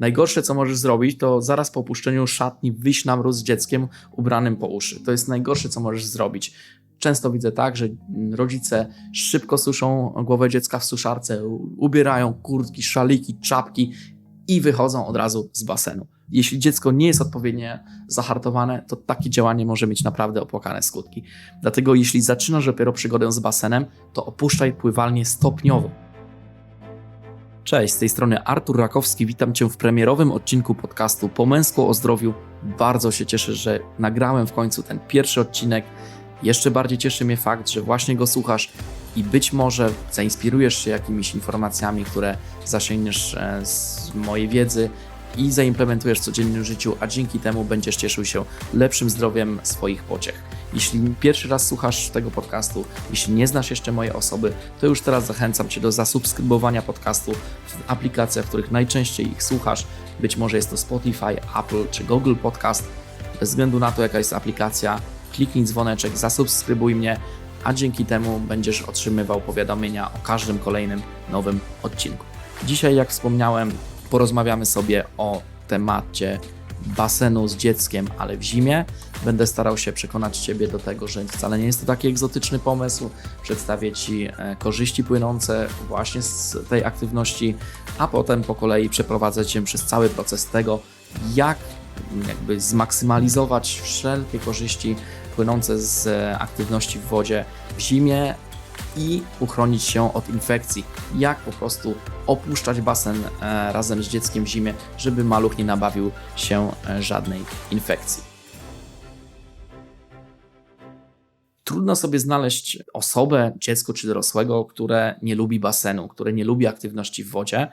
Najgorsze, co możesz zrobić, to zaraz po opuszczeniu szatni wyjść na mróz z dzieckiem ubranym po uszy. To jest najgorsze, co możesz zrobić. Często widzę tak, że rodzice szybko suszą głowę dziecka w suszarce, ubierają kurtki, szaliki, czapki i wychodzą od razu z basenu. Jeśli dziecko nie jest odpowiednio zahartowane, to takie działanie może mieć naprawdę opłakane skutki. Dlatego jeśli zaczynasz dopiero przygodę z basenem, to opuszczaj pływalnię stopniowo. Cześć, z tej strony Artur Rakowski, witam Cię w premierowym odcinku podcastu Po męsku o zdrowiu. Bardzo się cieszę, że nagrałem w końcu ten pierwszy odcinek. Jeszcze bardziej cieszy mnie fakt, że właśnie go słuchasz i być może zainspirujesz się jakimiś informacjami, które zasięgniesz e, z mojej wiedzy i zaimplementujesz w codziennym życiu, a dzięki temu będziesz cieszył się lepszym zdrowiem swoich pociech. Jeśli pierwszy raz słuchasz tego podcastu, jeśli nie znasz jeszcze mojej osoby, to już teraz zachęcam Cię do zasubskrybowania podcastu w aplikacjach, w których najczęściej ich słuchasz. Być może jest to Spotify, Apple czy Google Podcast. Bez względu na to, jaka jest aplikacja, kliknij dzwoneczek, zasubskrybuj mnie, a dzięki temu będziesz otrzymywał powiadomienia o każdym kolejnym nowym odcinku. Dzisiaj, jak wspomniałem, porozmawiamy sobie o temacie basenu z dzieckiem, ale w zimie. Będę starał się przekonać Ciebie do tego, że wcale nie jest to taki egzotyczny pomysł. Przedstawię Ci e, korzyści płynące właśnie z tej aktywności, a potem po kolei przeprowadzę Cię przez cały proces tego, jak jakby zmaksymalizować wszelkie korzyści płynące z e, aktywności w wodzie w zimie, i uchronić się od infekcji. Jak po prostu opuszczać basen e, razem z dzieckiem w zimie, żeby maluch nie nabawił się e, żadnej infekcji. Trudno sobie znaleźć osobę, dziecko czy dorosłego, które nie lubi basenu, które nie lubi aktywności w wodzie.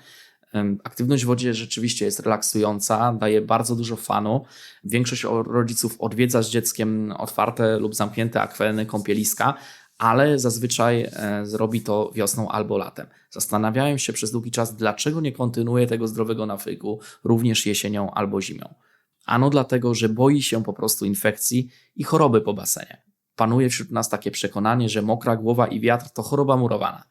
Aktywność w wodzie rzeczywiście jest relaksująca, daje bardzo dużo fanu. Większość rodziców odwiedza z dzieckiem otwarte lub zamknięte akweny, kąpieliska, ale zazwyczaj e, zrobi to wiosną albo latem. Zastanawiałem się przez długi czas, dlaczego nie kontynuuje tego zdrowego nawyku również jesienią albo zimą. Ano dlatego, że boi się po prostu infekcji i choroby po basenie. Panuje wśród nas takie przekonanie, że mokra głowa i wiatr to choroba murowana.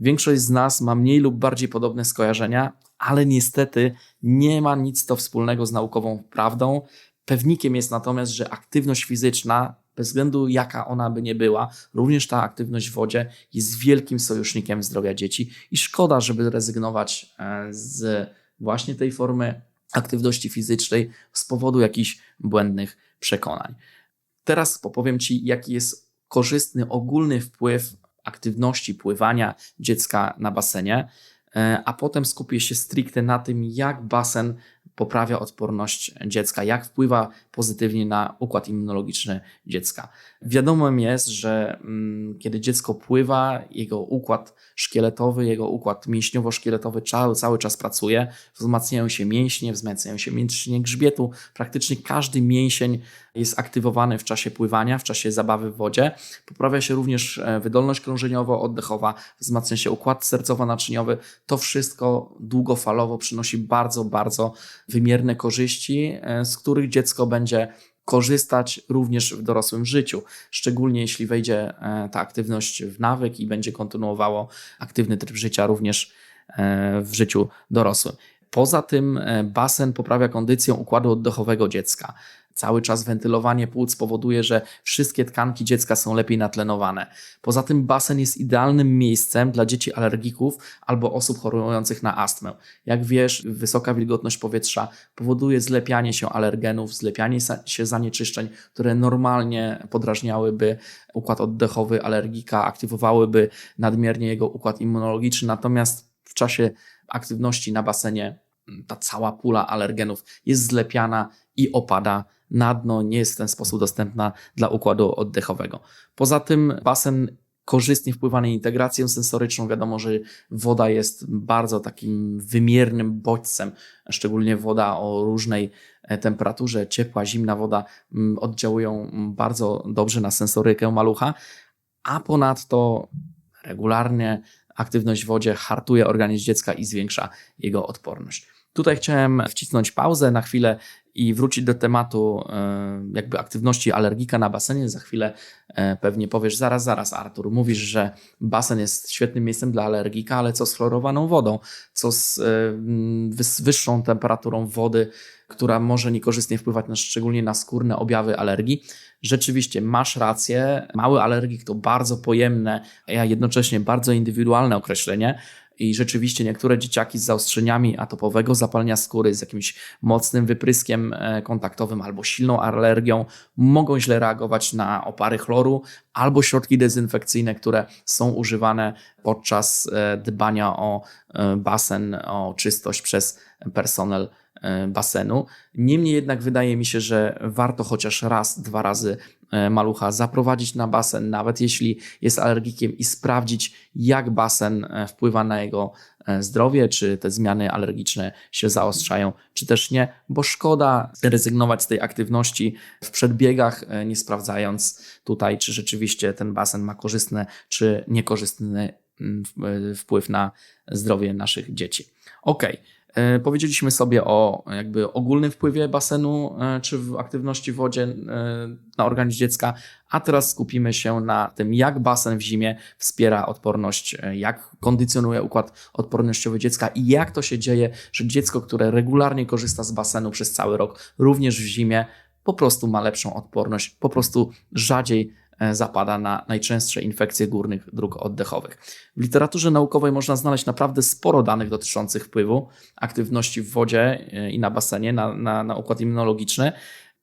Większość z nas ma mniej lub bardziej podobne skojarzenia, ale niestety nie ma nic to wspólnego z naukową prawdą. Pewnikiem jest natomiast, że aktywność fizyczna bez względu jaka ona by nie była, również ta aktywność w wodzie jest wielkim sojusznikiem zdrowia dzieci i szkoda, żeby rezygnować e, z właśnie tej formy aktywności fizycznej z powodu jakichś błędnych przekonań. Teraz popowiem Ci, jaki jest korzystny ogólny wpływ aktywności pływania dziecka na basenie, e, a potem skupię się stricte na tym, jak basen poprawia odporność dziecka, jak wpływa pozytywnie na układ immunologiczny dziecka. Wiadomym jest, że mm, kiedy dziecko pływa, jego układ szkieletowy, jego układ mięśniowo-szkieletowy cały, cały czas pracuje, wzmacniają się mięśnie, wzmacniają się mięśnie grzbietu, praktycznie każdy mięsień jest aktywowany w czasie pływania, w czasie zabawy w wodzie. Poprawia się również e, wydolność krążeniowo-oddechowa, wzmacnia się układ sercowo-naczyniowy. To wszystko długofalowo przynosi bardzo, bardzo wymierne korzyści, e, z których dziecko będzie korzystać również w dorosłym życiu, szczególnie jeśli wejdzie e, ta aktywność w nawyk i będzie kontynuowało aktywny tryb życia również e, w życiu dorosłym. Poza tym basen poprawia kondycję układu oddechowego dziecka. Cały czas wentylowanie płuc powoduje, że wszystkie tkanki dziecka są lepiej natlenowane. Poza tym basen jest idealnym miejscem dla dzieci alergików albo osób chorujących na astmę. Jak wiesz, wysoka wilgotność powietrza powoduje zlepianie się alergenów, zlepianie się zanieczyszczeń, które normalnie podrażniałyby układ oddechowy alergika, aktywowałyby nadmiernie jego układ immunologiczny. Natomiast w czasie aktywności na basenie ta cała pula alergenów jest zlepiana i opada na dno, nie jest w ten sposób dostępna dla układu oddechowego. Poza tym basen korzystnie wpływa na integrację sensoryczną. Wiadomo, że woda jest bardzo takim wymiernym bodźcem, szczególnie woda o różnej e, temperaturze, ciepła, zimna woda mm, oddziałują bardzo dobrze na sensorykę malucha, a ponadto regularnie aktywność w wodzie hartuje organizm dziecka i zwiększa jego odporność. Tutaj chciałem wcisnąć pauzę na chwilę i wrócić do tematu e, jakby aktywności alergika na basenie. Za chwilę e, pewnie powiesz, zaraz, zaraz Artur, mówisz, że basen jest świetnym miejscem dla alergika, ale co z fluorowaną wodą? Co z e, wyższą temperaturą wody, która może niekorzystnie wpływać na, szczególnie na skórne objawy alergii? Rzeczywiście masz rację, mały alergik to bardzo pojemne, a jednocześnie bardzo indywidualne określenie, i rzeczywiście niektóre dzieciaki z zaostrzeniami atopowego zapalenia skóry, z jakimś mocnym wypryskiem e, kontaktowym albo silną alergią mogą źle reagować na opary chloru albo środki dezynfekcyjne, które są używane podczas e, dbania o e, basen, o czystość przez personel basenu. Niemniej jednak wydaje mi się, że warto chociaż raz, dwa razy malucha zaprowadzić na basen, nawet jeśli jest alergikiem, i sprawdzić, jak basen e, wpływa na jego e, zdrowie, czy te zmiany alergiczne się zaostrzają, czy też nie, bo szkoda rezygnować z tej aktywności w przedbiegach, nie sprawdzając tutaj, czy rzeczywiście ten basen ma korzystny, czy niekorzystny mm, wpływ na zdrowie naszych dzieci. Ok. E, powiedzieliśmy sobie o jakby ogólnym wpływie basenu e, czy aktywności w wodzie e, na organizm dziecka, a teraz skupimy się na tym, jak basen w zimie wspiera odporność, jak kondycjonuje układ odpornościowy dziecka i jak to się dzieje, że dziecko, które regularnie korzysta z basenu przez cały rok, również w zimie, po prostu ma lepszą odporność, po prostu rzadziej E, zapada na najczęstsze infekcje górnych dróg oddechowych. W literaturze naukowej można znaleźć naprawdę sporo danych dotyczących wpływu aktywności w wodzie e, i na basenie na, na, na układ immunologiczny.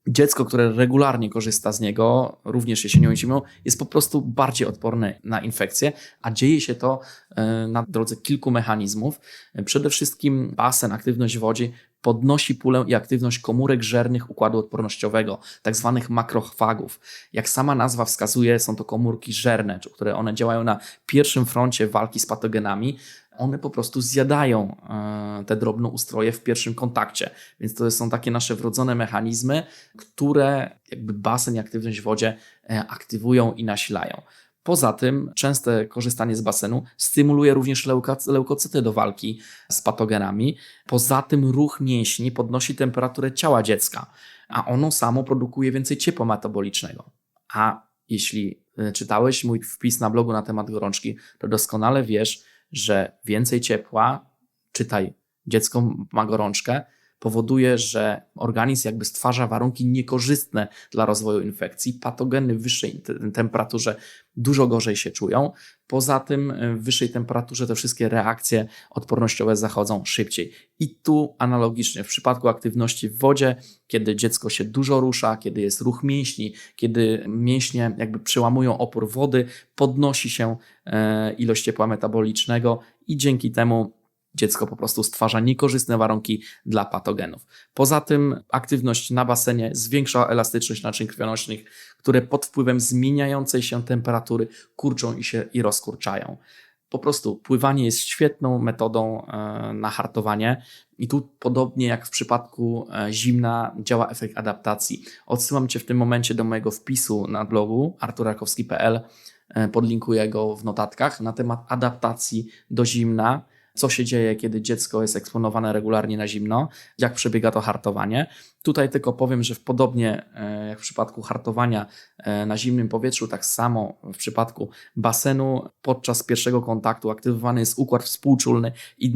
Dziecko, które regularnie korzysta z niego, również jesienią i zimą, jest po prostu bardziej odporne na infekcje, a dzieje się to e, na drodze kilku mechanizmów. Przede wszystkim basen, aktywność w wodzie podnosi pulę i aktywność komórek żernych układu odpornościowego, tak zwanych makrofagów. Jak sama nazwa wskazuje, są to komórki żerne, które one działają na pierwszym froncie walki z patogenami. One po prostu zjadają e, te drobnoustroje w pierwszym kontakcie. Więc to są takie nasze wrodzone mechanizmy, które jakby basen i aktywność w wodzie e, aktywują i nasilają. Poza tym częste korzystanie z basenu stymuluje również leukocyty do walki z patogenami. Poza tym ruch mięśni podnosi temperaturę ciała dziecka, a ono samo produkuje więcej ciepła metabolicznego. A jeśli e, czytałeś mój wpis na blogu na temat gorączki, to doskonale wiesz, że więcej ciepła, czytaj, dziecko ma gorączkę, powoduje, że organizm jakby stwarza warunki niekorzystne dla rozwoju infekcji. Patogeny w wyższej temperaturze dużo gorzej się czują. Poza tym e, w wyższej temperaturze te wszystkie reakcje odpornościowe zachodzą szybciej. I tu analogicznie w przypadku aktywności w wodzie, kiedy dziecko się dużo rusza, kiedy jest ruch mięśni, kiedy mięśnie jakby przełamują opór wody, podnosi się e, ilość ciepła metabolicznego i dzięki temu dziecko po prostu stwarza niekorzystne warunki dla patogenów. Poza tym aktywność na basenie zwiększa elastyczność naczyń krwionośnych, które pod wpływem zmieniającej się temperatury kurczą i się i rozkurczają. Po prostu pływanie jest świetną metodą e, na hartowanie i tu podobnie jak w przypadku e, zimna działa efekt adaptacji. Odsyłam Cię w tym momencie do mojego wpisu na blogu arturakowski.pl e, podlinkuję go w notatkach na temat adaptacji do zimna co się dzieje, kiedy dziecko jest eksponowane regularnie na zimno, jak przebiega to hartowanie. Tutaj tylko powiem, że podobnie e, jak w przypadku hartowania e, na zimnym powietrzu, tak samo w przypadku basenu podczas pierwszego kontaktu aktywowany jest układ współczulny i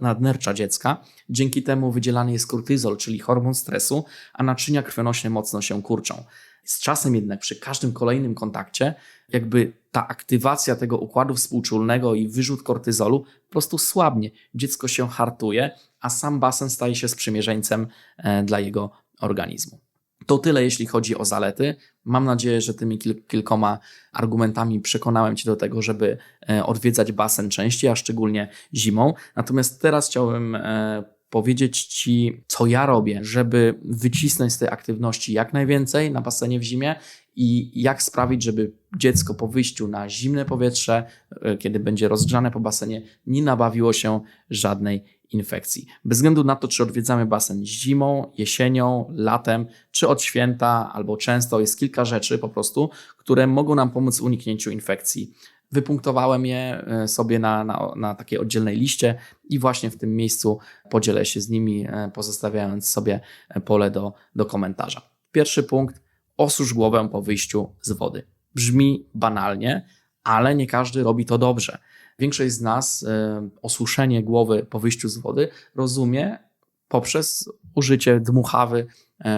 nadnercza dziecka. Dzięki temu wydzielany jest kortyzol, czyli hormon stresu, a naczynia krwionośne mocno się kurczą. Z czasem jednak przy każdym kolejnym kontakcie jakby ta aktywacja tego układu współczulnego i wyrzut kortyzolu po prostu słabnie. Dziecko się hartuje, a sam basen staje się sprzymierzeńcem e, dla jego organizmu. To tyle, jeśli chodzi o zalety. Mam nadzieję, że tymi kil kilkoma argumentami przekonałem Cię do tego, żeby e, odwiedzać basen częściej, a szczególnie zimą. Natomiast teraz chciałbym e, powiedzieć Ci, co ja robię, żeby wycisnąć z tej aktywności jak najwięcej na basenie w zimie i jak sprawić, żeby dziecko po wyjściu na zimne powietrze, e, kiedy będzie rozgrzane po basenie, nie nabawiło się żadnej infekcji. Bez względu na to, czy odwiedzamy basen zimą, jesienią, latem, czy od święta, albo często, jest kilka rzeczy po prostu, które mogą nam pomóc w uniknięciu infekcji Wypunktowałem je e, sobie na, na, na takiej oddzielnej liście i właśnie w tym miejscu podzielę się z nimi, e, pozostawiając sobie pole do, do komentarza. Pierwszy punkt: osusz głowę po wyjściu z wody. Brzmi banalnie, ale nie każdy robi to dobrze. Większość z nas e, osuszenie głowy po wyjściu z wody rozumie poprzez użycie dmuchawy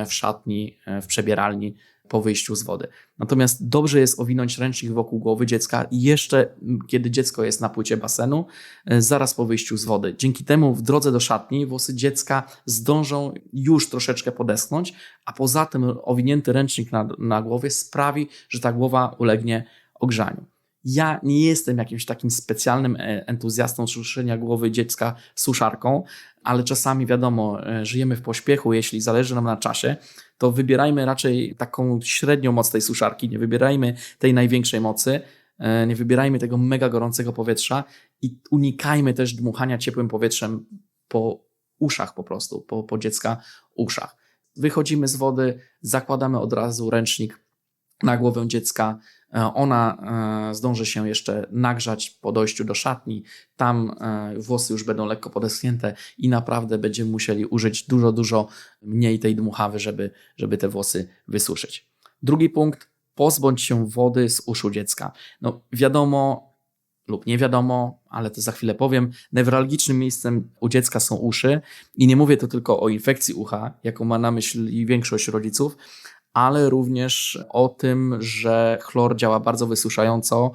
w szatni, w przebieralni po wyjściu z wody. Natomiast dobrze jest owinąć ręcznik wokół głowy dziecka jeszcze kiedy dziecko jest na płycie basenu, e, zaraz po wyjściu z wody. Dzięki temu w drodze do szatni włosy dziecka zdążą już troszeczkę podeschnąć, a poza tym owinięty ręcznik na, na głowie sprawi, że ta głowa ulegnie ogrzaniu. Ja nie jestem jakimś takim specjalnym e, entuzjastą suszenia głowy dziecka suszarką, ale czasami wiadomo, e, żyjemy w pośpiechu, jeśli zależy nam na czasie, to wybierajmy raczej taką średnią moc tej suszarki, nie wybierajmy tej największej mocy, e, nie wybierajmy tego mega gorącego powietrza i unikajmy też dmuchania ciepłym powietrzem po uszach po prostu, po, po dziecka uszach. Wychodzimy z wody, zakładamy od razu ręcznik na głowę dziecka, ona e, zdąży się jeszcze nagrzać po dojściu do szatni. Tam e, włosy już będą lekko podeschnięte i naprawdę będziemy musieli użyć dużo, dużo mniej tej dmuchawy, żeby, żeby te włosy wysuszyć. Drugi punkt. Pozbądź się wody z uszu dziecka. No wiadomo, lub nie wiadomo, ale to za chwilę powiem, newralgicznym miejscem u dziecka są uszy i nie mówię to tylko o infekcji ucha, jaką ma na myśli większość rodziców, ale również o tym, że chlor działa bardzo wysuszająco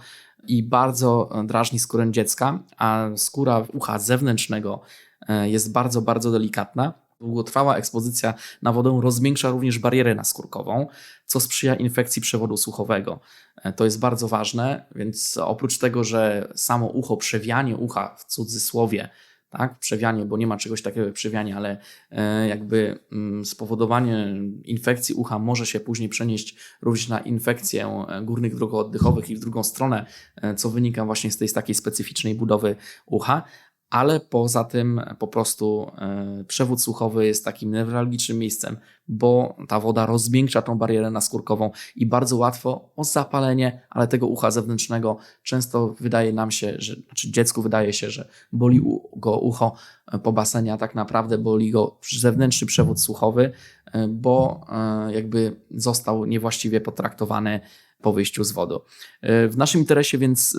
i bardzo drażni skórę dziecka, a skóra ucha zewnętrznego e, jest bardzo, bardzo delikatna. Długotrwała ekspozycja na wodę rozmiększa również barierę naskórkową, co sprzyja infekcji przewodu słuchowego. E, to jest bardzo ważne, więc oprócz tego, że samo ucho, przewianie ucha w cudzysłowie tak? Przewianie, bo nie ma czegoś takiego jak przewianie, ale e, jakby mm, spowodowanie infekcji ucha może się później przenieść również na infekcję e, górnych dróg oddechowych i w drugą stronę, e, co wynika właśnie z tej z takiej specyficznej budowy ucha ale poza tym po prostu e, przewód słuchowy jest takim newralgicznym miejscem, bo ta woda rozmiękcza tą barierę naskórkową i bardzo łatwo o zapalenie, ale tego ucha zewnętrznego często wydaje nam się, że znaczy dziecku wydaje się, że boli go ucho e, po basenie, a tak naprawdę boli go zewnętrzny przewód słuchowy, e, bo jakby został niewłaściwie potraktowany po wyjściu z wody. W naszym interesie więc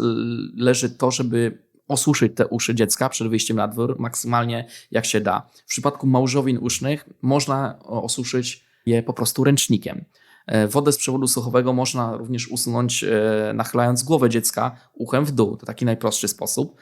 leży to, żeby osuszyć te uszy dziecka przed wyjściem na dwór maksymalnie jak się da. W przypadku małżowin usznych można osuszyć je po prostu ręcznikiem. E, wodę z przewodu słuchowego można również usunąć e, nachylając głowę dziecka uchem w dół. To taki najprostszy sposób.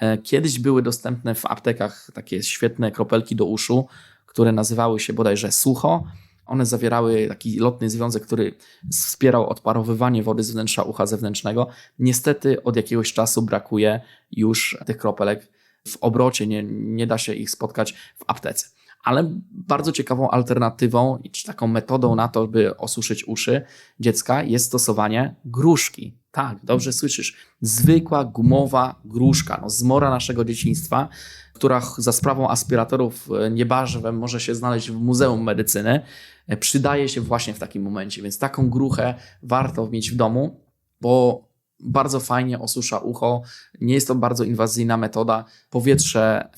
E, kiedyś były dostępne w aptekach takie świetne kropelki do uszu, które nazywały się bodajże sucho one zawierały taki lotny związek, który wspierał odparowywanie wody z wnętrza ucha zewnętrznego. Niestety od jakiegoś czasu brakuje już tych kropelek w obrocie, nie, nie da się ich spotkać w aptece. Ale bardzo ciekawą alternatywą, czy taką metodą na to, by osuszyć uszy dziecka, jest stosowanie gruszki. Tak, dobrze słyszysz. Zwykła gumowa gruszka, no, zmora naszego dzieciństwa, która za sprawą aspiratorów e, niebażwem może się znaleźć w Muzeum Medycyny, e, przydaje się właśnie w takim momencie. Więc taką gruchę warto mieć w domu, bo bardzo fajnie osusza ucho. Nie jest to bardzo inwazyjna metoda. Powietrze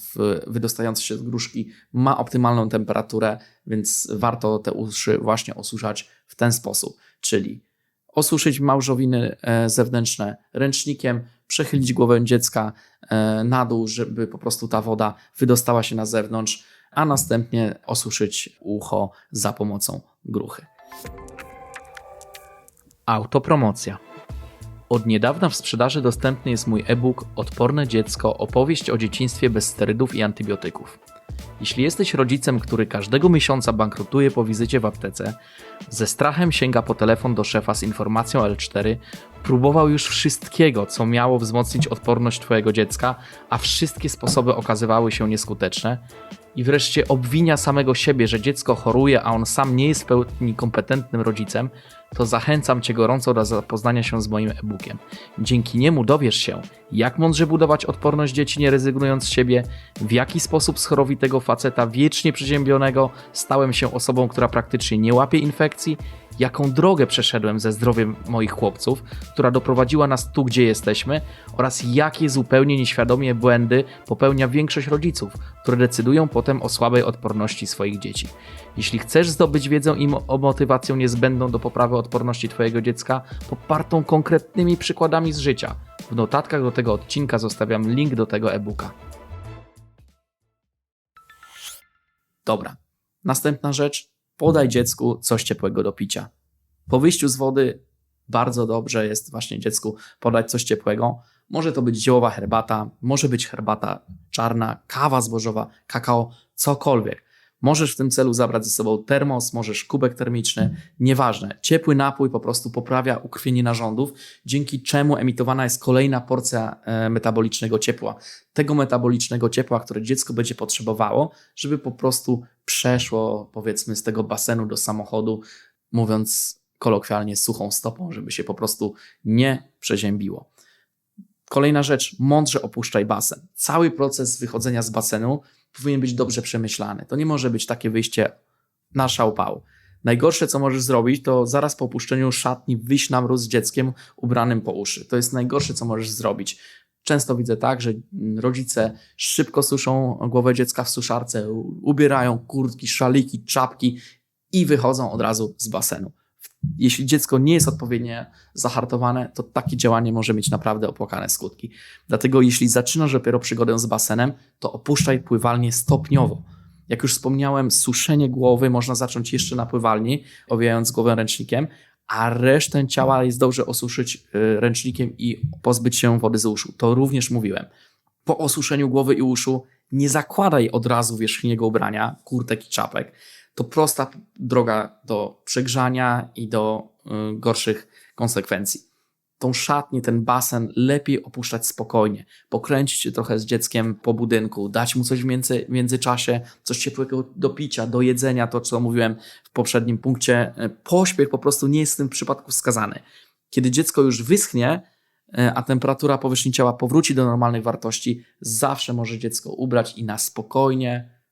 wydostające się z gruszki ma optymalną temperaturę, więc warto te uszy właśnie osuszać w ten sposób, czyli osuszyć małżowiny e, zewnętrzne ręcznikiem, przechylić głowę dziecka e, na dół, żeby po prostu ta woda wydostała się na zewnątrz, a następnie osuszyć ucho za pomocą gruchy. Autopromocja. Od niedawna w sprzedaży dostępny jest mój e-book Odporne dziecko opowieść o dzieciństwie bez sterydów i antybiotyków. Jeśli jesteś rodzicem, który każdego miesiąca bankrutuje po wizycie w aptece, ze strachem sięga po telefon do szefa z informacją L4, próbował już wszystkiego, co miało wzmocnić odporność Twojego dziecka, a wszystkie sposoby okazywały się nieskuteczne, i wreszcie obwinia samego siebie, że dziecko choruje, a on sam nie jest w pełni kompetentnym rodzicem, to zachęcam Cię gorąco do zapoznania się z moim e-bookiem. Dzięki niemu dowiesz się, jak mądrze budować odporność dzieci, nie rezygnując z siebie, w jaki sposób z chorowitego faceta wiecznie przeziębionego stałem się osobą, która praktycznie nie łapie infekcji jaką drogę przeszedłem ze zdrowiem moich chłopców, która doprowadziła nas tu, gdzie jesteśmy, oraz jakie zupełnie nieświadomie błędy popełnia większość rodziców, które decydują potem o słabej odporności swoich dzieci. Jeśli chcesz zdobyć wiedzę i o motywację niezbędną do poprawy odporności Twojego dziecka, popartą konkretnymi przykładami z życia, w notatkach do tego odcinka zostawiam link do tego e-booka. Dobra. Następna rzecz. Podaj dziecku coś ciepłego do picia. Po wyjściu z wody bardzo dobrze jest właśnie dziecku podać coś ciepłego. Może to być ziołowa herbata, może być herbata czarna, kawa zbożowa, kakao, cokolwiek. Możesz w tym celu zabrać ze sobą termos, możesz kubek termiczny, nieważne. Ciepły napój po prostu poprawia ukrwienie narządów, dzięki czemu emitowana jest kolejna porcja e, metabolicznego ciepła. Tego metabolicznego ciepła, które dziecko będzie potrzebowało, żeby po prostu przeszło, powiedzmy, z tego basenu do samochodu, mówiąc kolokwialnie, suchą stopą, żeby się po prostu nie przeziębiło. Kolejna rzecz, mądrze opuszczaj basen. Cały proces wychodzenia z basenu powinien być dobrze przemyślany. To nie może być takie wyjście na szałpał. Najgorsze, co możesz zrobić, to zaraz po opuszczeniu szatni wyjść na mróz z dzieckiem ubranym po uszy. To jest najgorsze, co możesz zrobić. Często widzę tak, że rodzice szybko suszą głowę dziecka w suszarce, ubierają kurtki, szaliki, czapki i wychodzą od razu z basenu. Jeśli dziecko nie jest odpowiednio zahartowane, to takie działanie może mieć naprawdę opłakane skutki. Dlatego jeśli zaczynasz dopiero przygodę z basenem, to opuszczaj pływalnię stopniowo. Jak już wspomniałem, suszenie głowy można zacząć jeszcze na pływalni, owijając głowę ręcznikiem, a resztę ciała jest dobrze osuszyć y, ręcznikiem i pozbyć się wody z uszu. To również mówiłem. Po osuszeniu głowy i uszu nie zakładaj od razu wierzchniego ubrania, kurtek i czapek. To prosta droga do przegrzania i do y, gorszych konsekwencji. Tą szatnię, ten basen lepiej opuszczać spokojnie, pokręcić się trochę z dzieckiem po budynku, dać mu coś w między, międzyczasie, coś ciepłego do picia, do jedzenia, to co mówiłem w poprzednim punkcie. Pośpiech po prostu nie jest w tym przypadku wskazany. Kiedy dziecko już wyschnie, e, a temperatura powierzchni ciała powróci do normalnych wartości, zawsze może dziecko ubrać i na spokojnie,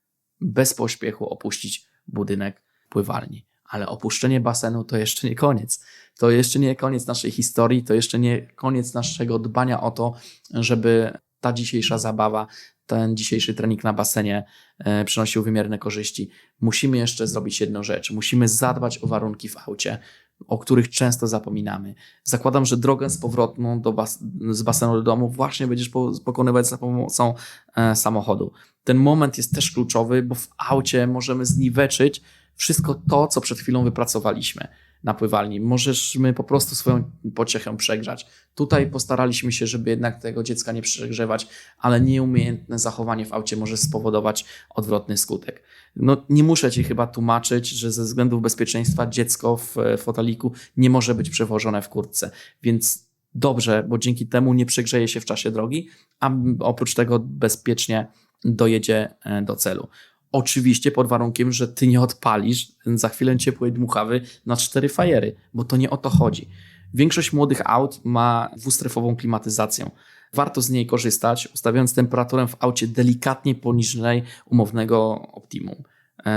bez pośpiechu opuścić budynek pływalni. Ale opuszczenie basenu to jeszcze nie koniec. To jeszcze nie koniec naszej historii, to jeszcze nie koniec naszego dbania o to, żeby ta dzisiejsza zabawa, ten dzisiejszy trening na basenie e, przynosił wymierne korzyści. Musimy jeszcze zrobić jedną rzecz. Musimy zadbać o warunki w aucie, o których często zapominamy. Zakładam, że drogę z powrotną do bas z basenu do domu właśnie będziesz po pokonywać za pomocą e, samochodu. Ten moment jest też kluczowy, bo w aucie możemy zniweczyć wszystko to, co przed chwilą wypracowaliśmy na pływalni. Możemy po prostu swoją pociechę przegrzać. Tutaj postaraliśmy się, żeby jednak tego dziecka nie przegrzewać, ale nieumiejętne zachowanie w aucie może spowodować odwrotny skutek. No, nie muszę Ci chyba tłumaczyć, że ze względów bezpieczeństwa dziecko w foteliku nie może być przewożone w kurtce, więc dobrze, bo dzięki temu nie przegrzeje się w czasie drogi, a oprócz tego bezpiecznie dojedzie do celu. Oczywiście pod warunkiem, że ty nie odpalisz za chwilę ciepłej dmuchawy na cztery fajery, bo to nie o to chodzi. Większość młodych aut ma dwustrefową klimatyzację. Warto z niej korzystać, ustawiając temperaturę w aucie delikatnie poniżej umownego optimum.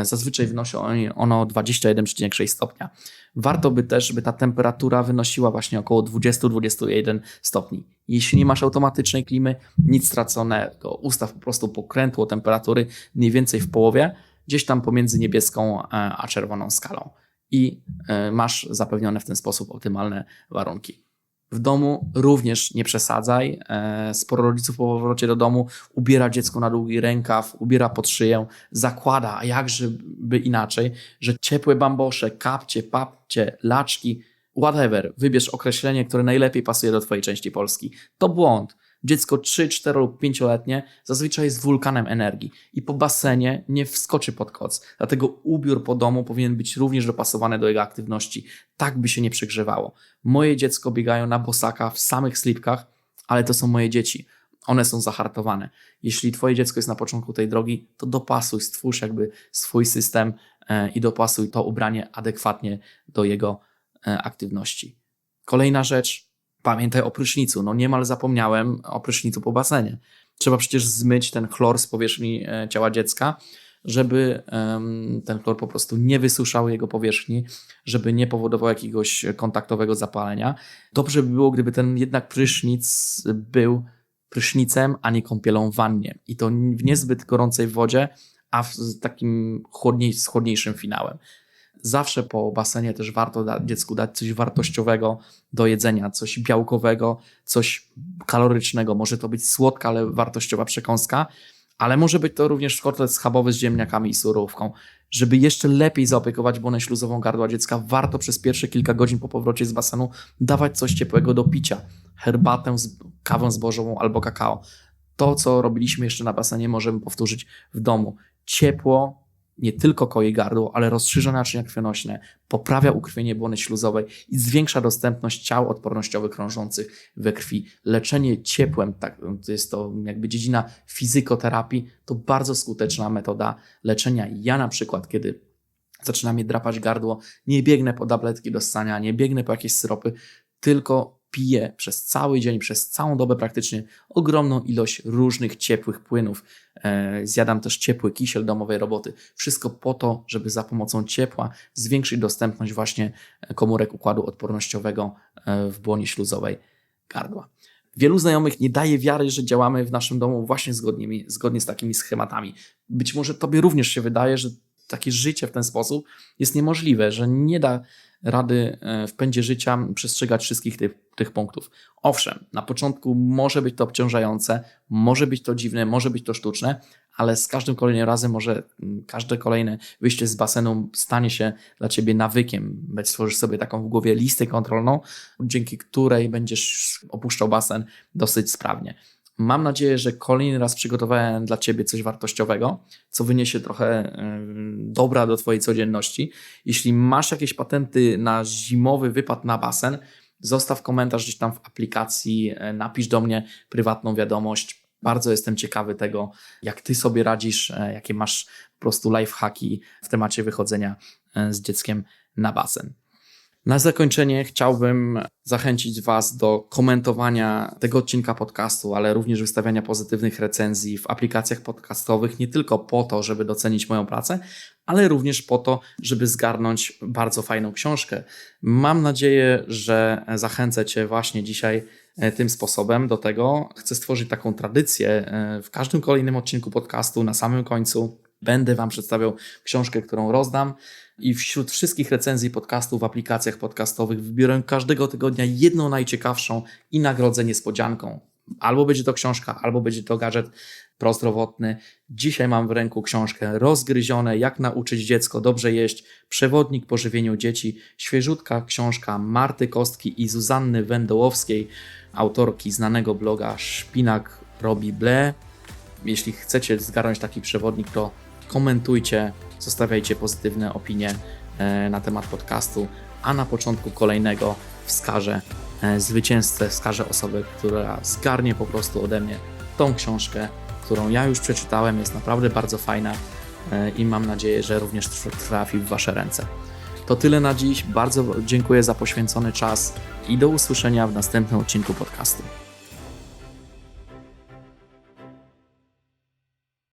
Zazwyczaj wynosi ono 21,6 stopnia. Warto by też, żeby ta temperatura wynosiła właśnie około 20-21 stopni. Jeśli nie masz automatycznej klimy, nic straconego. Ustaw po prostu pokrętło temperatury mniej więcej w połowie, gdzieś tam pomiędzy niebieską a czerwoną skalą. I masz zapewnione w ten sposób optymalne warunki. W domu również nie przesadzaj. Sporo rodziców po powrocie do domu ubiera dziecko na długi rękaw, ubiera pod szyję, zakłada, a jakże by inaczej, że ciepłe bambosze, kapcie, papcie, laczki, whatever, wybierz określenie, które najlepiej pasuje do Twojej części Polski. To błąd. Dziecko 3, 4 lub 5-letnie zazwyczaj jest wulkanem energii i po basenie nie wskoczy pod koc. Dlatego ubiór po domu powinien być również dopasowany do jego aktywności, tak by się nie przegrzewało. Moje dziecko biegają na bosaka w samych slipkach, ale to są moje dzieci. One są zahartowane. Jeśli twoje dziecko jest na początku tej drogi, to dopasuj, stwórz jakby swój system i dopasuj to ubranie adekwatnie do jego aktywności. Kolejna rzecz, Pamiętaj o prysznicu. No niemal zapomniałem o prysznicu po basenie. Trzeba przecież zmyć ten chlor z powierzchni ciała dziecka. żeby ten chlor po prostu nie wysuszał jego powierzchni, żeby nie powodował jakiegoś kontaktowego zapalenia. Dobrze by było, gdyby ten jednak prysznic był prysznicem, a nie kąpielą w wannie. I to w niezbyt gorącej wodzie, a z takim chłodniej, z chłodniejszym finałem. Zawsze po basenie też warto da, dziecku dać coś wartościowego do jedzenia, coś białkowego, coś kalorycznego. Może to być słodka, ale wartościowa przekąska, ale może być to również kotlet schabowy z ziemniakami i surówką. Żeby jeszcze lepiej zaopiekować błonę śluzową gardła dziecka, warto przez pierwsze kilka godzin po powrocie z basenu dawać coś ciepłego do picia. Herbatę, z, kawę zbożową albo kakao. To, co robiliśmy jeszcze na basenie, możemy powtórzyć w domu. Ciepło nie tylko koi gardło, ale rozszerza naczynia krwionośne, poprawia ukrwienie błony śluzowej i zwiększa dostępność ciał odpornościowych krążących we krwi. Leczenie ciepłem, tak, to jest to jakby dziedzina fizykoterapii, to bardzo skuteczna metoda leczenia. Ja na przykład, kiedy zaczyna mnie drapać gardło, nie biegnę po tabletki do ssania, nie biegnę po jakieś syropy, tylko piję przez cały dzień, przez całą dobę praktycznie ogromną ilość różnych ciepłych płynów. E, Zjadam też ciepły kisiel domowej roboty. Wszystko po to, żeby za pomocą ciepła zwiększyć dostępność właśnie komórek układu odpornościowego e, w błonie śluzowej gardła. Wielu znajomych nie daje wiary, że działamy w naszym domu właśnie zgodnie, zgodnie z takimi schematami. Być może Tobie również się wydaje, że takie życie w ten sposób jest niemożliwe, że nie da rady e, w pędzie życia przestrzegać wszystkich tych, tych punktów. Owszem, na początku może być to obciążające, może być to dziwne, może być to sztuczne, ale z każdym kolejnym razem może mm, każde kolejne wyjście z basenu stanie się dla ciebie nawykiem. Stworzysz sobie taką w głowie listę kontrolną, dzięki której będziesz opuszczał basen dosyć sprawnie. Mam nadzieję, że kolejny raz przygotowałem dla Ciebie coś wartościowego, co wyniesie trochę dobra do Twojej codzienności. Jeśli masz jakieś patenty na zimowy wypad na basen, zostaw komentarz gdzieś tam w aplikacji, y, napisz do mnie prywatną wiadomość. Bardzo jestem ciekawy tego, jak Ty sobie radzisz, y, jakie masz po prostu lifehacki w temacie wychodzenia z dzieckiem na basen. Na zakończenie chciałbym zachęcić Was do komentowania tego odcinka podcastu, ale również wystawiania pozytywnych recenzji w aplikacjach podcastowych, nie tylko po to, żeby docenić moją pracę, ale również po to, żeby zgarnąć bardzo fajną książkę. Mam nadzieję, że zachęcę Cię właśnie dzisiaj e, tym sposobem do tego. Chcę stworzyć taką tradycję e, w każdym kolejnym odcinku podcastu, na samym końcu będę Wam przedstawiał książkę, którą rozdam. I wśród wszystkich recenzji podcastów w aplikacjach podcastowych wybiorę każdego tygodnia jedną najciekawszą i nagrodzę niespodzianką. Albo będzie to książka, albo będzie to gadżet prozdrowotny. Dzisiaj mam w ręku książkę Rozgryzione, jak nauczyć dziecko dobrze jeść, przewodnik po żywieniu dzieci, świeżutka książka Marty Kostki i Zuzanny Wędołowskiej, autorki znanego bloga Szpinak robi ble. Jeśli chcecie zgarnąć taki przewodnik, to komentujcie, zostawiajcie pozytywne opinie e, na temat podcastu, a na początku kolejnego wskażę e, zwycięzcę, wskażę osobę, która zgarnie po prostu ode mnie tą książkę, którą ja już przeczytałem, jest naprawdę bardzo fajna e, i mam nadzieję, że również trafi w Wasze ręce. To tyle na dziś. Bardzo dziękuję za poświęcony czas i do usłyszenia w następnym odcinku podcastu.